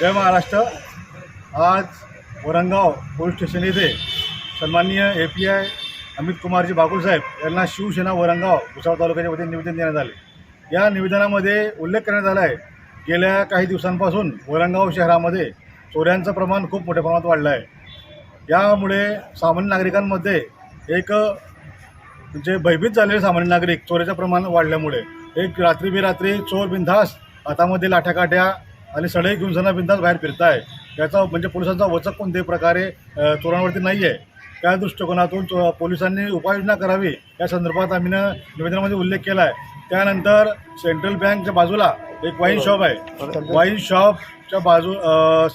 जय महाराष्ट्र. आज Varangaon police station येथे सन्माननीय A P I Amit Kumarji बागुलसाहेब यांना शिवसेना वरंगाव भुसावळ तालुक्याच्या वतीने निवेदन देण्यात आले. या निवेदनामध्ये उल्लेख करण्यात आला आहे गेल्या काही दिवसांपासून वरंगाव शहरामध्ये चोऱ्यांचं प्रमाण खूप मोठ्या प्रमाणात वाढलं आहे. यामुळे सामान्य नागरिकांमध्ये एक म्हणजे भयभीत झालेले सामान्य नागरिक चोरीचं प्रमाण वाढल्यामुळे एक रात्री बेरात्री चोर बिनधास हातामध्ये लाठ्याकाठ्या आणि सडई घेऊन सणा बिंदास बाहेर फिरताय. याचा म्हणजे पोलिसांचा वचक कोणत्याही प्रकारे चोरांवरती नाही आहे त्या दृष्टिकोनातून पोलिसांनी उपाययोजना करावी या संदर्भात आम्ही निवेदनामध्ये उल्लेख केला आहे त्यानंतर सेंट्रल बँकच्या बाजूला एक वाईन शॉप आहे. वाईन शॉपच्या बाजू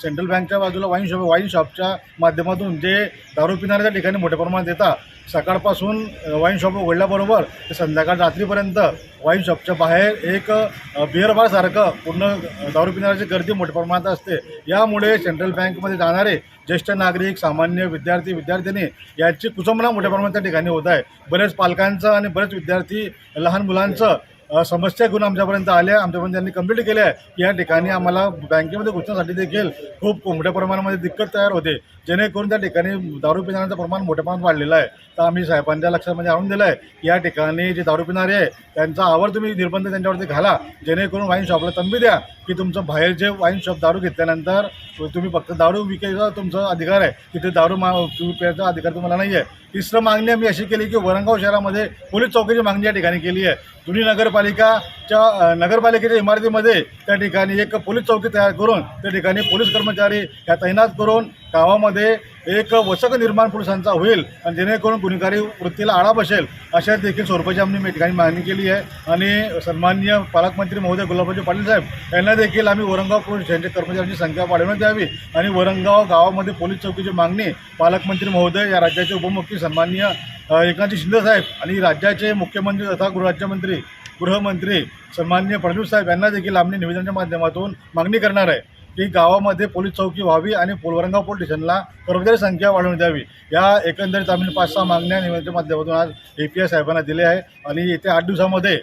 सेंट्रल बँकच्या बाजूला वाईन शॉप आहे. वाईन शॉपच्या माध्यमातून जे दारू पिणाऱ्या ठिकाणी मोठ्या प्रमाणात येतात सकाळपासून वाईन शॉप उघडल्याबरोबर ते संध्याकाळ रात्रीपर्यंत वाईन शॉपच्या बाहेर एक अ, बिअर बारसारखं पूर्ण दारू पिणाऱ्याची गर्दी मोठ्या प्रमाणात असते. यामुळे सेंट्रल बँकमध्ये जाणारे ज्येष्ठ नागरिक सामान्य विद्यार्थी विद्यार्थिनी यांची कुचंबना मोठ्या प्रमाणात त्या ठिकाणी होत आहे. बरेच पालकांचं आणि बरेच विद्यार्थी लहान मुलांचं समस्या घेऊन आमच्यापर्यंत आल्या. आमच्यापर्यंत त्यांनी कंप्लीट केल्या. आहे या ठिकाणी आम्हाला बँकेमध्ये घुसण्यासाठी देखील खूप मोठ्या प्रमाणामध्ये दिक्कत तयार होते. जेणेकरून त्या ठिकाणी दारू पिणाऱ्यांचं प्रमाण मोठ्या प्रमाणात वाढलेलं आहे. तर आम्ही साहेबांच्या लक्षामध्ये आणून दिलं आहे या ठिकाणी जे दारू पिणारे आहे त्यांचा आवर तुम्ही निर्बंध त्यांच्यावरती घाला. जेणेकरून वाईन शॉपला तंबी द्या की तुमचं बाहेर जे वाईन शॉप दारू घेतल्यानंतर तुम्ही फक्त दारू विकायचा तुमचा अधिकार आहे. तिथे दारू मा प्यायचा अधिकार तुम्हाला नाही आहे तिसरं मागणी आम्ही अशी केली की वरंगाव शहरामध्ये पोलीस चौकीची मागणी या ठिकाणी केली आहे. जुनी नगरपालिकाच्या नगरपालिकेच्या इमारतीमध्ये त्या ठिकाणी एक पोलीस चौकी तयार करून त्या ठिकाणी पोलीस कर्मचारी ह्या तैनात करून गावामध्ये एक वसक निर्माण पोलिसांचा होईल आणि जेणेकरून गुन्हेगारी वृत्तीला आळा बसेल अशा देखील स्वरूपाची आम्ही या ठिकाणी मागणी केली आहे. आणि सन्माननीय पालकमंत्री महोदय गुलाबजी पाटील साहेब यांना देखील आम्ही वरंगाव पोलीस यांच्या कर्मचाऱ्यांची संख्या वाढवण्यात यावी आणि वरंगाव गावामध्ये पोलीस चौकीची मागणी पालकमंत्री महोदय या राज्याचे उपमुख्य सन्माननीय एकनाथजी शिंदे साहेब आणि राज्याचे मुख्यमंत्री तथा गृहराज्यमंत्री गृहमंत्री सन्मान्य फडणवीस साहेब यांना देखील आम्ही निवेदनाच्या माध्यमातून मागणी करणार आहे की गावामध्ये पोलीस चौकी व्हावी आणि पोलवरंगा पोलीस स्टेशनला कर्मचारी संख्या वाढवण्यात यावी. या एकंदरीत आम्ही पाच सहा मागण्या निवेदनाच्या माध्यमातून आज ए पी आय साहेबांना दिल्या आहे आणि येत्या आठ दिवसामध्ये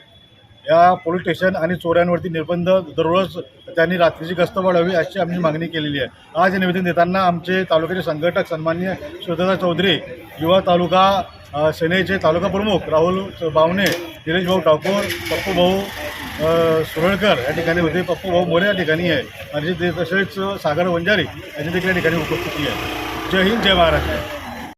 या पोलीस स्टेशन आणि चोऱ्यांवरती निर्बंध दररोज त्यांनी रात्रीची गस्त वाढावी अशी आम्ही मागणी केलेली आहे. आज निवेदन देताना आमचे तालुक्याचे संघटक सन्मान्य श्वेता चौधरी युवा तालुका सेनेचे तालुका प्रमुख राहुल बावणे निलेश भाऊ ठाकूर पप्पू भाऊ सुरळकर या ठिकाणी होते. पप्पू भाऊ मोरे या ठिकाणी आहे. आणि तसेच सागर वंजारी यांची देखील या ठिकाणी उपस्थिती आहे. जय हिंद जय महाराष्ट्र.